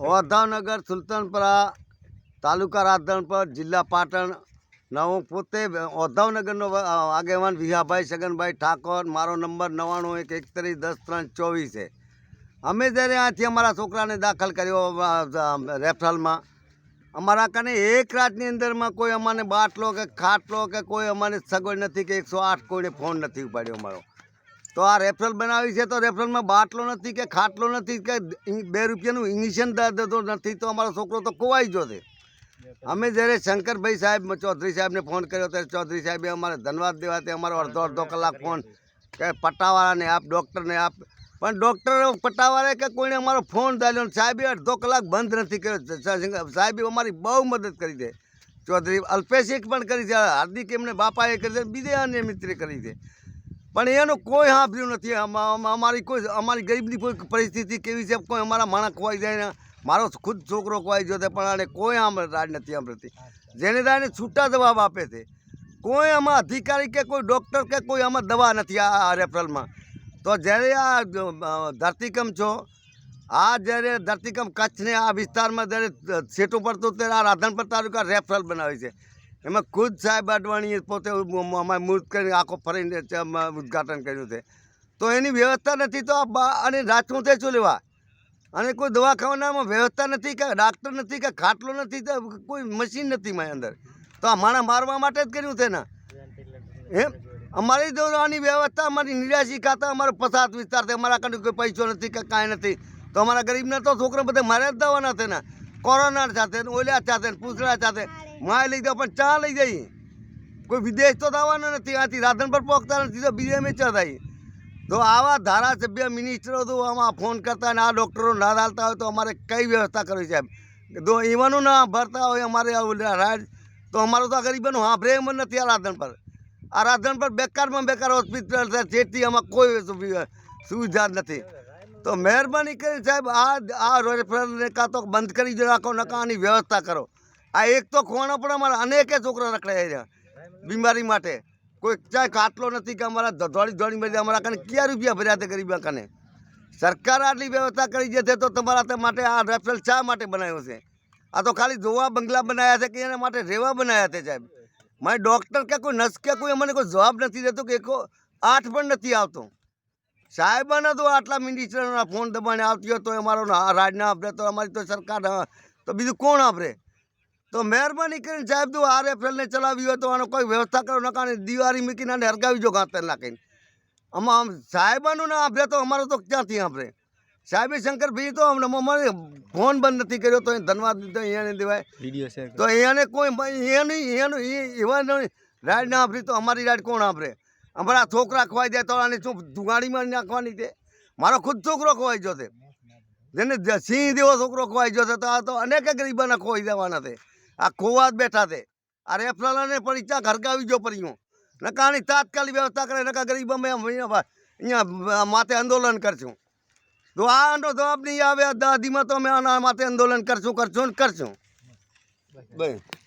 વધાવનગર સુલતાનપરા તાલુકા રાધણપર જિલ્લા પાટણ ના પોતે ઓધાવનગરનો આગેવાન વિહાભાઈ છગનભાઈ ઠાકોર. મારો નંબર નવ્વાણું એક એકત્રીસ દસ ત્રણ ચોવીસ છે. અમે જ્યારે અહીંથી અમારા છોકરાને દાખલ કર્યો રેફરલમાં, અમારા કને એક રાતની અંદરમાં કોઈ અમાને બાટલો કે ખાટલો કે કોઈ અમારે સગવડ નથી કે એકસો આઠ કોઈને ફોન નથી ઉપાડ્યો અમારો. તો આ રેફરલ બનાવી છે તો રેફરલમાં બાટલો નથી કે ખાટલો નથી કે બે રૂપિયાનું ઇંગ્લિશન તો નથી તો અમારો છોકરો તો ખોવાઈ ગયો અમે જ્યારે શંકરભાઈ સાહેબ ચૌધરી સાહેબને ફોન કર્યો ત્યારે ચૌધરી સાહેબે અમારે ધન્યવાદ દેવાથી અમારો અડધો અડધો કલાક ફોન કે પટ્ટાવાળાને આપ, ડૉક્ટરને આપ. પણ ડૉક્ટર પટ્ટાવાળાએ કે કોઈને અમારો ફોન ડાલ્યો સાહેબે અડધો કલાક બંધ નથી કર્યો. સાહેબે અમારી બહુ મદદ કરી છે. ચૌધરી અલ્પેશિક પણ કરી છે. હાર્દિક એમને બાપાએ કરી છે બીજે અન્ય મિત્રે કરી છે. પણ એનું કોઈ સાંભળ્યું નથી. અમારી કોઈ અમારી ગરીબની કોઈ પરિસ્થિતિ કેવી છે? કોઈ અમારા માણસ ખોવાઈ જાય ને, મારો ખુદ છોકરો ખોવાઈ ગયો છે, પણ આને કોઈ રાજ નથી સાંભળતી જેને તાને છૂટા જવાબ આપે છે. કોઈ આમાં અધિકારી કે કોઈ ડૉક્ટર કે કોઈ આમાં દવા નથી આ રેફરલમાં તો જ્યારે આ ધરતીકંપ છો, આ જ્યારે ધરતીકંપ કચ્છને આ વિસ્તારમાં જ્યારે છેટું પડતું, ત્યારે આ રાધનપુર તાલુકા રેફરલ બનાવે છે. એમાં ખુદ સાહેબ અડવાણીએ પોતે અમારે મૂર્ત કરીને આખો ફરીને ઉદઘાટન કર્યું છે. તો એની વ્યવસ્થા નથી તો અને રાજકોટ તે શું લેવા? અને કોઈ દવાખાનામાં વ્યવસ્થા નથી કે ડાક્ટર નથી કે ખાટલો નથી તો કોઈ મશીન નથી મારી અંદર. તો આ માણસ મારવા માટે જ કર્યું છે ને? એમ? અમારી તો વ્યવસ્થા, અમારી નિરાશી ખાતા અમારો પસાત વિસ્તાર છે. અમારા કને કોઈ પૈસો નથી કે કાંઈ નથી. તો અમારા ગરીબના તો છોકરા બધા મારે જ દવાના છે ને? કોરોના સાથે ઓલ્યા સાથે પૂછડા સાથે. માય લઈ જાઓ, પણ ચા લઈ જઈએ. કોઈ વિદેશ તો થવાનો નથી, આથી રાધન પર પહોંચતા નથી, તો બીજે મેં તો આવા ધારાસભ્ય મિનિસ્ટરો તો આમાં ફોન કરતા અને આ ડૉક્ટરો ના ચાલતા હોય તો અમારે કઈ વ્યવસ્થા કરવી સાહેબ તો એવાનું ના ભરતા હોય અમારે રાજ, તો અમારું તો આ ગરીબોનું હાંભરે એમ નથી આ રાધન પર. આ રાધન પર બેકારમાં બેકાર હોસ્પિટલ છે, જેથી આમાં કોઈ સુવિ- સુવિધા નથી. તો મહેરબાની કરી સાહેબ, આ આ રોજફેરને કાં તો બંધ કરી જ રાખો નકા આની વ્યવસ્થા કરો. આ એક તો ખોવાનો પણ અમારા અનેકે છોકરા રખડ્યા રહ્યા બીમારી માટે. કોઈ ક્યાંય કાટલો નથી કે અમારા દોડી દોડી મરી અમારા કને ક્યાં રૂપિયા ભર્યા તે ગરીબા કને? સરકાર આટલી વ્યવસ્થા કરી છે, તો તમારા માટે આ રેફરલ શા માટે બનાવ્યો છે? આ તો ખાલી જોવા બંગલા બનાવ્યા છે કે એના માટે રહેવા બનાવ્યા છે સાહેબ? મારે ડૉક્ટર કે કોઈ નર્સ કે કોઈ અમને કોઈ જવાબ નથી દેતો કે એક આઠ પણ નથી આવતો. સાહેબાના તો આટલા મિનિસ્ટરોના ફોન દબાણે આવતી હોય તો અમારો રાજના રાજ ના આપે તો અમારી તો સરકાર તો બીજું કોણ આપે? તો મહેરબાની કરીને સાહેબ તું આ રેફરલને ચલાવી હોય તો આનો કોઈ વ્યવસ્થા કરો નકા દિવાળી મૂકીને આને હરગાવી જો ગાંતર નાખીને. આમાં આમ સાહેબાનું ના આપે તો અમારો તો ક્યાંથી આપણે સાહેબ શંકરભાઈ તો અમને અમારે ફોન બંધ નથી કર્યો તો એ ધન્યવાદ દીધો અહીંયાને દેવાય. વીડિયો શેર તો અહીંયાને કોઈ એનું એનું એવા રાડ ના આપરી તો અમારી રાડ કોણ આપરે અમારા છોકરા ખવાઈ જાય તો આને શું ધુગાડીમાં નાખવાની છે? મારો ખુદ છોકરો ખવાઈ જશે જેને સિંહ જેવો છોકરો ખોવાઈ જશે તો આ તો અનેક ગરીબાના ખોવાઈ દેવાના છે. આ ખોવા જ બેઠા છે. આ રેફલાલાને ઈચ્છા ઘરકાવી જો પડ્યું નકાની તાત્કાલિક વ્યવસ્થા કરે નકા ગરીબ અમે અહીંયા માથે આંદોલન કરશું. તો આ આનો જવાબ નહીં આવે દાદીમાં તો અમે આના માથે આંદોલન કરશું કરશું ને કરશું. બસ.